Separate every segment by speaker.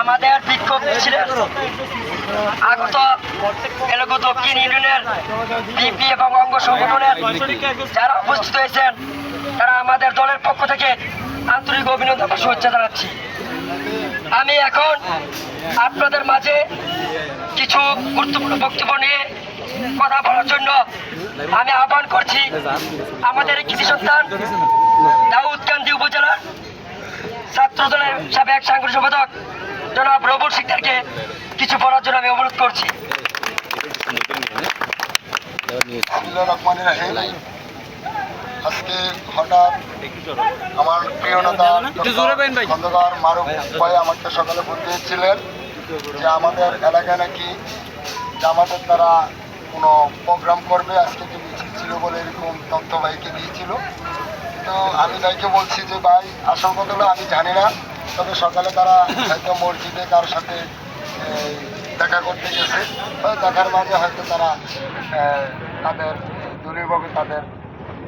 Speaker 1: আমাদের বিক্ষোভ ছিলেন আগত এলাকা দক্ষিণ ইউনিয়নের বিপি এবং অঙ্গ সংগঠনের যারা উপস্থিত হয়েছেন, তারা আমাদের দলের পক্ষ থেকে আন্তরিক অভিনন্দন শুভেচ্ছা জানাচ্ছি। আমি এখন আপনাদের মাঝে কিছু গুরুত্বপূর্ণ বক্তব্য নিয়ে কথা বলার জন্য আমি আহ্বান করছি আমাদের কৃষি সন্তান দাউদকান্দি উপজেলার ছাত্র দলের সাবেক সাংগঠনিক সম্পাদক জনাব রবুল শিকদারকে কিছু বলার জন্য আমি অনুরোধ করছি।
Speaker 2: আজকে হঠাৎ আমার প্রিয় নেতা খন্দকার মারুফ ভাই আমাকে সকালে ফোন দিয়েছিলেন যে আমাদের এলাকায় নাকি জামাতের দ্বারা কোনো প্রোগ্রাম করবে আজকে যে মিছিল ছিল বলে এরকম তথ্য ভাইকে দিয়েছিল। তো আমি ভাইকে বলছি যে ভাই আসল কথা আমি জানি না। তবে সকালে তারা হয়তো মসজিদে কারোর সাথে দেখা করতে গেছে। দেখার মাঝে হয়তো তারা তাদের, দলীয়ভাবে তাদের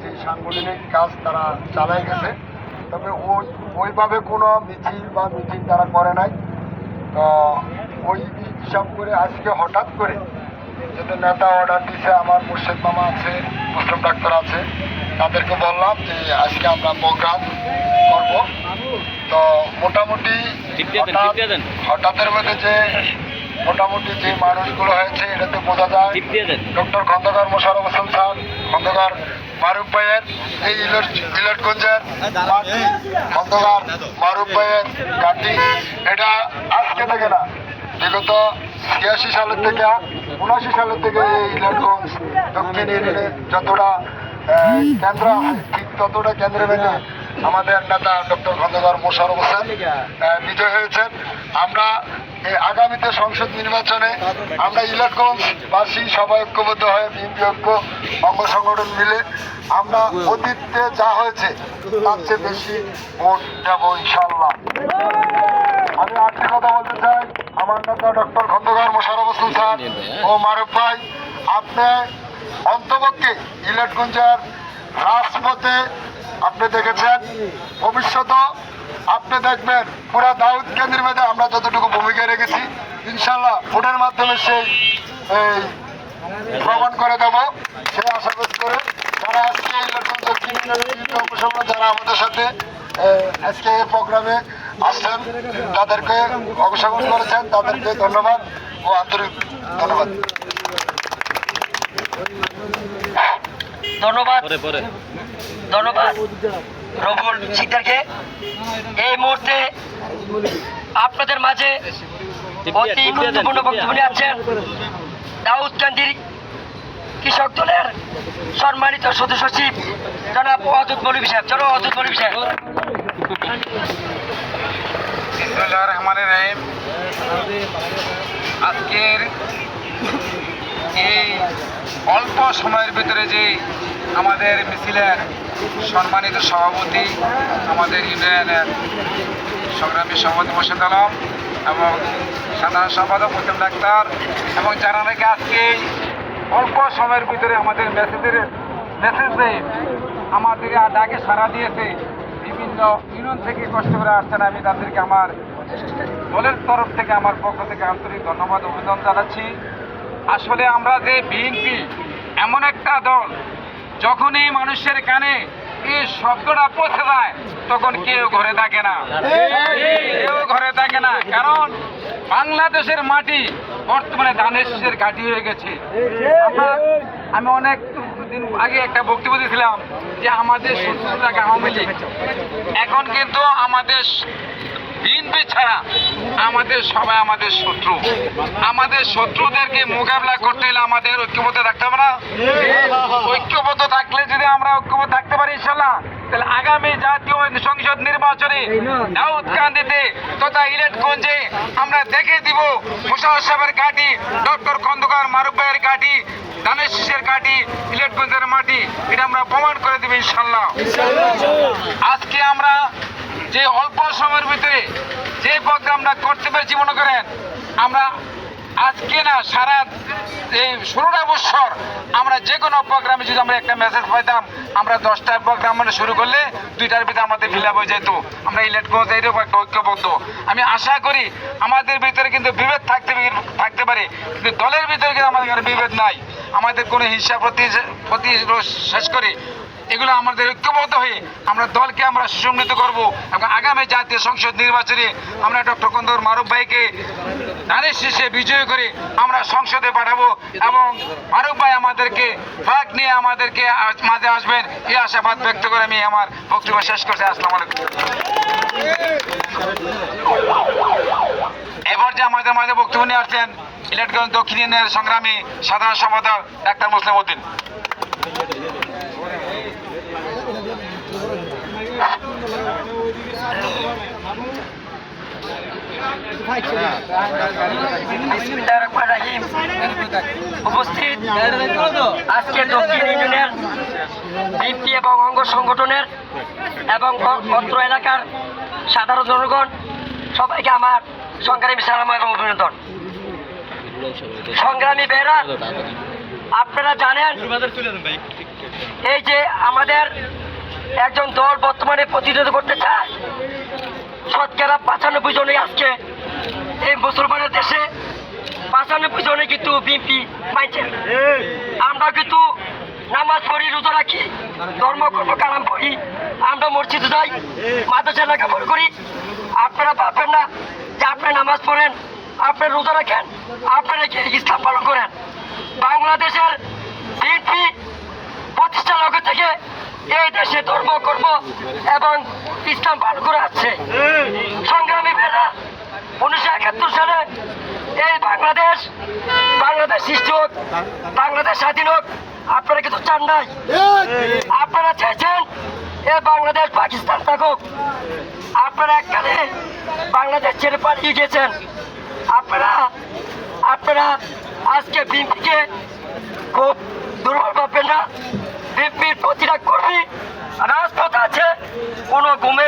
Speaker 2: যে সাংগঠনিক কাজ তারা চালাই গেছে। তবে ওই, ওইভাবে কোনো মিছিল বা মিটিং তারা করে নাই। তো ওই হিসাব করে আজকে হঠাৎ করে যেটা নেতা অর্ডার দিছে, আমার মুর্শেদ মামা আছে, মুসলিম ডাক্তার আছে, তাদেরকে বললাম যে আজকে আমরা প্রোগ্রাম করব। তো মোটামুটি হঠাৎের মধ্যে যে মোটামুটি যে মানুষগুলো হয়েছে এটাতে বোঝা যায়। ডক্টর খন্দকার মোশারফ হোসেন স্যার খন্দকার মারুফ ভাইয়ের এই ইলট ইলটগঞ্জের খন্দকার মারুফ ভাইয়ের কাটি এটা আজকে থেকে না বিগত ছিয়াশি সালের থেকে উনআশি সালের থেকে এই ইলটগঞ্জ দক্ষিণ ইউনিয়নে যতটা কেন্দ্র ঠিক ততটা কেন্দ্রে মেনে আমাদের নেতা ডক্টর খন্দকার মোশারফ হোসেন বিজয় হয়েছেন। আমরা আগামীতে সংসদ নির্বাচনে আমরা ইলেকট্রন্স বাসী সবাই ঐক্যবদ্ধ হয়ে বিএনপি ঐক্য, অঙ্গ সংগঠন মিলে আমরা অতীতে যা হয়েছে, তার চেয়ে বেশি ভোট দেবো ইনশাল্লাহ আমি আরেকটি কথা বলতে চাই, আমার নেতা ডক্টর খন্দকার মোশারফ হোসেন স্যার। ও মারুফ ভাই, আপনি অন্তপক্ষে ইলেটগঞ্জের রাজপথে আপনি দেখেছেন, ভবিষ্যতেও আপনি দেখবেন পুরা দাউদ কেন্দ্রের মধ্যে আমরা যতটুকু ভূমিকা রেখেছি ইনশাল্লাহ ভোটের মাধ্যমে সেই, এই প্রমাণ করে দেব। সেই আশা করে যারা আজকে কমিশনার যারা আমাদের সাথে আজকে এই প্রোগ্রামে আসছেন, তাদেরকে অংশগ্রহণ করেছেন। তাদেরকে ধন্যবাদ ও আন্তরিক ধন্যবাদ।
Speaker 1: ধন্যবাদ।
Speaker 3: পরে পরে।
Speaker 1: ধন্যবাদ। রবুল শিকদারকে এই মুহূর্তে আপনাদের মাঝে অতি গুরুত্বপূর্ণ। বক্তব্য নিয়ে আছেন দাউদকান্দির কৃষক দলের সম্মানিত সদস্য সচিব জনাব অদূত মৌলভী সাহেব। চলো অদূত মৌলভী সাহেব।
Speaker 4: রহমানের রহিম। আজকের এই অল্প সময়ের ভিতরে যে আমাদের মিছিলের সম্মানিত সভাপতি, আমাদের ইউনিয়নের সংগ্রামী সভাপতি মোর্শেদ আলম এবং সাধারণ সম্পাদক মুসলিম ডাক্তার এবং যারা নাকি আজকে অল্প সময়ের ভিতরে আমাদের মেসেজের, মেসেজ আমাদের ডাকে সাড়া দিয়েছে, বিভিন্ন ইউনিয়ন থেকে কষ্ট করে আসছেন আমি তাদেরকে আমার দলের তরফ থেকে, আমার পক্ষ থেকে আন্তরিক ধন্যবাদ, অভিনন্দন জানাচ্ছি। আসলে আমরা যে বিএনপি এমন একটা দল যখনই মানুষের কানে এই শব্দটা পৌঁছে যায়, তখন কেউ ঘরে থাকে না। কেউ ঘরে থাকে না, কারণ বাংলাদেশের মাটি বর্তমানে ধানের শীষের ঘাঁটি হয়ে গেছে। আমি অনেক দিন আগে একটা বক্তব্য দিয়েছিলাম যে আমাদের শত্রুটাকে আওয়ামী লীগ। এখন কিন্তু আমাদের ছাড়া আমাদের সবাই আমাদের শত্রু। আমাদের শত্রুদেরকে মোকাবিলা করতে হলে আমাদের ঐক্যবদ্ধ থাকতে হবে না? ঐক্যবদ্ধ থাকলে যদি আমরা ঐক্যবদ্ধ থাকতে পারি ইনশাল্লাহ তাহলে আগামী জাতীয় সংসদ নির্বাচনে দাউদকান্দিতে তথা ইলেটগঞ্জে আমরা দেখে দিব মুশারফ সাহেবের ঘাটি ডক্টর খন্দকার মারুফ ভাইয়ের ঘাটি ধানের শীষের ঘাটি ইলেটগঞ্জের মাটি, এটা আমরা প্রমাণ করে দেব ইনশাল্লাহ আজকে আমরা যে অল্প সময়ের ভিতরে যে প্রোগ্রামটা করতে পেরেছি মনে করেন, আমরা আজকে না সারা এই ষোলোটা বছর আমরা যে কোনো প্রোগ্রামে যদি আমরা একটা মেসেজ পাইতাম, আমরা দশটা প্রোগ্রাম মানে শুরু করলে দুইটার ভিতরে আমাদের ফিল আপ হয়ে যেত। আমরা করতে এরকম একটা ঐক্যবদ্ধ। আমি আশা করি আমাদের ভিতরে কিন্তু বিভেদ থাকতে থাকতে পারে, কিন্তু দলের ভিতরে কিন্তু আমাদের বিভেদ নাই। আমাদের কোনো হিংসা প্রতি প্রতি শেষ করে এগুলো আমাদের ঐক্যবদ্ধ হয়ে আমরা দলকে আমরা সুসংগঠিত করব এবং আগামী জাতীয় সংসদ নির্বাচনে আমরা ডক্টর কন্দর মারুফ ভাইকে ধানের শীর্ষে বিজয় করে আমরা সংসদে পাঠাবো এবং মারুফ ভাই আমাদেরকে ভাগ নিয়ে আমাদেরকে মাঝে আসবেন এই আশাবাদ ব্যক্ত করে আমি আমার বক্তব্য শেষ করছি। আসসালামু আলাইকুম। এবার যে আমাদের মাঝে বক্তব্য নিয়ে আসছেন ইলেকট্রন দক্ষিণ ইউনিয়নের সংগ্রামী সাধারণ সম্পাদক ডাক্তার মুসলিম উদ্দিন
Speaker 1: বিসমিল্লাহির রহমানির রহিম। আজকে দক্ষিণ ইউনিয়নের এবং অঙ্গ সংগঠনের এবং অত্র এলাকার সাধারণ জনগণ, সবাইকে আমার সংগ্রামী সালাম এবং অভিনন্দন। সংগ্রামী বেরা আপনারা জানেন এই যে আমাদের একজন দল বর্তমানে প্রতিনিধিত্ব করতে চায়, শতকরা পঁচানব্বই জনই আজকে এই মুসলমানের দেশে পঁচানব্বই জনে কিন্তু বিএনপি মানছে আমরা কিন্তু নামাজ পড়ি, রোজা রাখি, ধর্ম কর্ম কালাম পড়ি, আমরা মসজিদে যাই মাদ্রাসা লেখাপড়া করি। আপনারা ভাববেন না যে আপনি নামাজ পড়েন, আপনি রোজা রাখেন, আপনারা ইসলাম পালন করেন। বাংলাদেশের বিএনপি প্রতিষ্ঠা লক্ষ্য থেকে এই দেশে ধর্ম, কর্ম এবং ইসলাম পালন করে আসছে। সংগ্রামী বেলা উনিশশো একাত্তর সালে এই বাংলাদেশ বাংলাদেশ সৃষ্টি হোক, বাংলাদেশ স্বাধীন হোক, আপনারা কিন্তু চান নাই। আপনারা চাইছেন এ বাংলাদেশ পাকিস্তান থাকুক। আপনারা এককালে বাংলাদেশ ছেড়ে পালিয়ে গেছেন আপনারা আপনারা আজকে বিএনপিকে খুব দুর্বল পাবেন না। বিএনপির প্রতিটা কর্মী রাজপথ আছে, কোনো গুমে